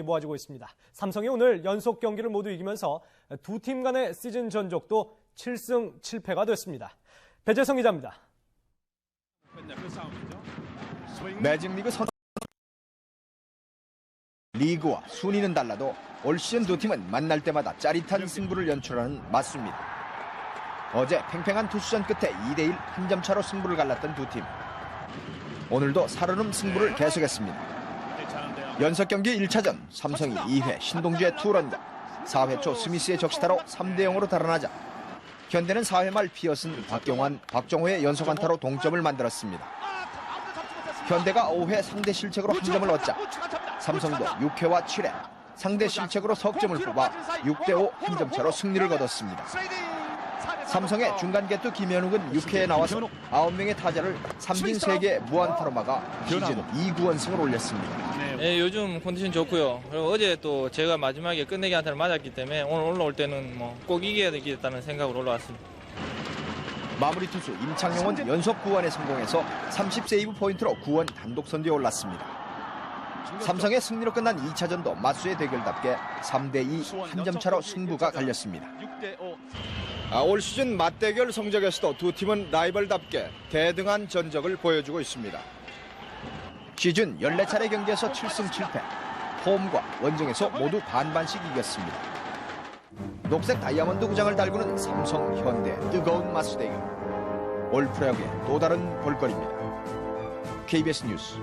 모아지고 있습니다. 삼성이 오늘 연속 경기를 모두 이기면서 두 팀 간의 시즌 전적도 7승 7패가 됐습니다. 배재성 기자입니다. 매직리그 선 리그와 순위는 달라도 올 시즌 두 팀은 만날 때마다 짜릿한 승부를 연출하는 맞수입니다. 어제 팽팽한 투수전 끝에 2대1 한 점 차로 승부를 갈랐던 두 팀. 오늘도 살얼음 승부를 계속했습니다. 연속 경기 1차전 삼성이 2회 신동주의 투런과 4회 초 스미스의 적시타로 3대 0으로 달아나자 현대는 4회 말 피어슨 박경환, 박정호의 연속 안타로 동점을 만들었습니다. 현대가 5회 상대 실책으로 한 점을 얻자 삼성도 6회와 7회 상대 실책으로 석점을 뽑아 6대5 한 점 차로 승리를 거뒀습니다. 삼성의 중간 개투 김현욱은 6회에 나와서 9명의 타자를 삼진 3개 무안타로 막아 시즌 2구원승을 올렸습니다. 예, 요즘 컨디션 좋고요. 그리고 어제 또 제가 마지막에 끝내기 한타를 맞았기 때문에 오늘 올라올 때는 뭐 꼭 이겨야 되겠다는 생각으로 올라왔습니다. 마무리 투수 임창용은 연속 구원에 성공해서 30세이브 포인트로 구원 단독 선두에 올랐습니다. 삼성의 승리로 끝난 2차전도 맞수의 대결답게 3대2 한 점 차로 승부가 갈렸습니다. 아, 올 시즌 맞대결 성적에서도 두 팀은 라이벌답게 대등한 전적을 보여주고 있습니다. 시즌 14차례 경기에서 7승 7패, 홈과 원정에서 모두 반반씩 이겼습니다. 녹색 다이아몬드 구장을 달구는 삼성 현대 뜨거운 맞수 대결. 올 프로야구의 또 다른 볼거리입니다. KBS 뉴스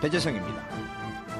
배재성입니다.